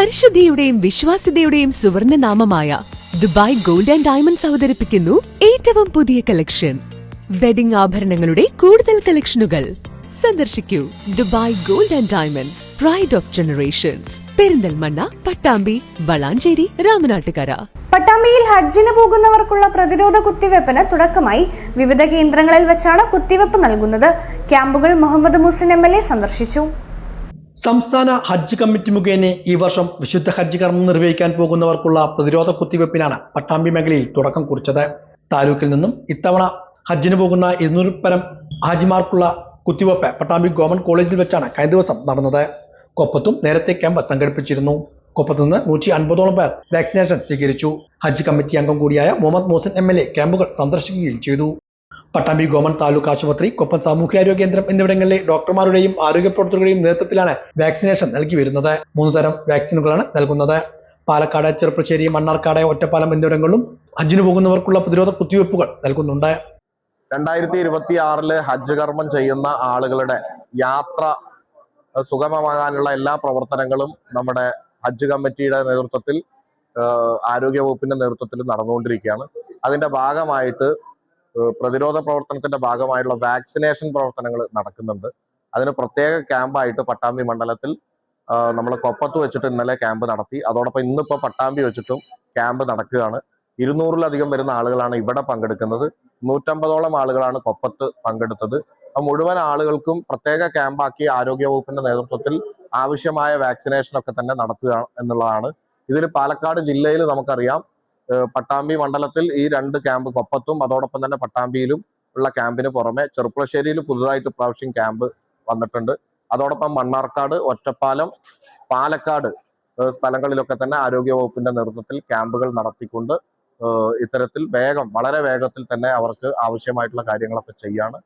പരിശുദ്ധിയുടെയും വിശ്വാസ്യതയുടെയും സുവർണ നാമമായ ദുബായ് ഗോൾഡ് ആൻഡ് ഡയമണ്ട്സ് അവതരിപ്പിക്കുന്നു ഏറ്റവും പുതിയ കളക്ഷൻ വെഡിംഗ് ആഭരണങ്ങളുടെ കൂടുതൽ കളക്ഷനുകൾ സന്ദർശിക്കൂ Dubai gold and diamonds pride of generations Perinthalmanna Pattambi Valanchery Ramanattukara. പട്ടാമ്പിയിൽ ഹജ്ജിന് പോകുന്നവർക്കുള്ള പ്രതിരോധ കുത്തിവയ്പ്പിന് തുടക്കമായി. വിവിധ കേന്ദ്രങ്ങളിൽ വെച്ചാണ് കുത്തിവയ്പ്പ് നൽകുന്നത്. ക്യാമ്പുകൾ മുഹമ്മദ് മുസിൻ എ സന്ദർശിച്ചു. സംസ്ഥാന ഹജ്ജ് കമ്മിറ്റി മുഖേന ഈ വർഷം വിശുദ്ധ ഹജ്ജ് കർമ്മം നിർവഹിക്കാൻ പോകുന്നവർക്കുള്ള പ്രതിരോധ കുത്തിവയ്പ്പിനാണ് പട്ടാമ്പി മേഖലയിൽ തുടക്കം കുറിച്ചത്. താലൂക്കിൽ നിന്നും ഇത്തവണ ഹജ്ജിന് പോകുന്ന ഇരുന്നൂറ് പരം ഹാജിമാർക്കുള്ള കുത്തിവയ്പ്പ് പട്ടാമ്പി ഗവൺമെന്റ് കോളേജിൽ വെച്ചാണ് കഴിഞ്ഞ ദിവസം നടന്നത്. കൊപ്പത്തും നേരത്തെ ക്യാമ്പ് സംഘടിപ്പിച്ചിരുന്നു. കൊപ്പത്ത് നിന്ന് നൂറ്റി അൻപതോളം പേർ വാക്സിനേഷൻ സ്വീകരിച്ചു. ഹജ്ജ് കമ്മിറ്റി അംഗം കൂടിയായ Muhammad Mohsin M L A ക്യാമ്പുകൾ സന്ദർശിക്കുകയും ചെയ്തു. പട്ടാമ്പി ഗോമൺ താലൂക്ക് ആശുപത്രി കൊപ്പം സാമൂഹ്യാരോഗ്യ കേന്ദ്രം എന്നിവിടങ്ങളിലെ ഡോക്ടർമാരുടെയും ആരോഗ്യ പ്രവർത്തകരുടെയും നേതൃത്വത്തിലാണ് വാക്സിനേഷൻ നൽകി വരുന്നത്. മൂന്ന് തരം വാക്സിനുകളാണ് നൽകുന്നത്. പാലക്കാട് ചെറുപ്പശ്ശേരി മണ്ണാർക്കാട് ഒറ്റപ്പാലം എന്നിവിടങ്ങളിലും ഹജ്ജിന് പോകുന്നവർക്കുള്ള പ്രതിരോധ കുത്തിവയ്പ്പുകൾ നൽകുന്നുണ്ട്. രണ്ടായിരത്തി ഇരുപത്തി ആറിൽ ഹജ്ജ് കർമ്മം ചെയ്യുന്ന ആളുകളുടെ യാത്ര സുഗമമാകാനുള്ള എല്ലാ പ്രവർത്തനങ്ങളും നമ്മുടെ ഹജ്ജ് കമ്മിറ്റിയുടെ നേതൃത്വത്തിൽ ആരോഗ്യ വകുപ്പിന്റെ നേതൃത്വത്തിൽ നടന്നുകൊണ്ടിരിക്കുകയാണ്. അതിന്റെ ഭാഗമായിട്ട് പ്രതിരോധ പ്രവർത്തനത്തിന്റെ ഭാഗമായുള്ള വാക്സിനേഷൻ പ്രവർത്തനങ്ങൾ നടക്കുന്നുണ്ട്. അതിന് പ്രത്യേക ക്യാമ്പായിട്ട് പട്ടാമ്പി മണ്ഡലത്തിൽ നമ്മൾ കൊപ്പത്ത് വെച്ചിട്ട് ഇന്നലെ ക്യാമ്പ് നടത്തി. അതോടൊപ്പം ഇന്നിപ്പോൾ പട്ടാമ്പി വെച്ചിട്ടും ക്യാമ്പ് നടക്കുകയാണ്. ഇരുന്നൂറിലധികം വരുന്ന ആളുകളാണ് ഇവിടെ പങ്കെടുക്കുന്നത്. നൂറ്റമ്പതോളം ആളുകളാണ് കൊപ്പത്ത് പങ്കെടുത്തത്. മുഴുവൻ ആളുകൾക്കും പ്രത്യേക ക്യാമ്പാക്കി ആരോഗ്യവകുപ്പിന്റെ നേതൃത്വത്തിൽ ആവശ്യമായ വാക്സിനേഷൻ ഒക്കെ തന്നെ നടത്തുക എന്നുള്ളതാണ്. ഇതിൽ പാലക്കാട് ജില്ലയിൽ നമുക്കറിയാം പട്ടാമ്പി മണ്ഡലത്തിൽ ഈ രണ്ട് ക്യാമ്പ് കൊപ്പത്തും അതോടൊപ്പം തന്നെ പട്ടാമ്പിയിലും ഉള്ള ക്യാമ്പിന് പുറമെ ചെറുപ്പുളശ്ശേരിയിൽ പുതുതായിട്ട് പ്രാവശ്യം ക്യാമ്പ് വന്നിട്ടുണ്ട്. അതോടൊപ്പം മണ്ണാർക്കാട് ഒറ്റപ്പാലം പാലക്കാട് സ്ഥലങ്ങളിലൊക്കെ തന്നെ ആരോഗ്യ വകുപ്പിന്റെ നേതൃത്വത്തിൽ ക്യാമ്പുകൾ നടത്തിക്കൊണ്ട് ഇത്തരത്തിൽ വേഗം വളരെ വേഗത്തിൽ തന്നെ അവർക്ക് ആവശ്യമായിട്ടുള്ള കാര്യങ്ങളൊക്കെ ചെയ്യാണ്.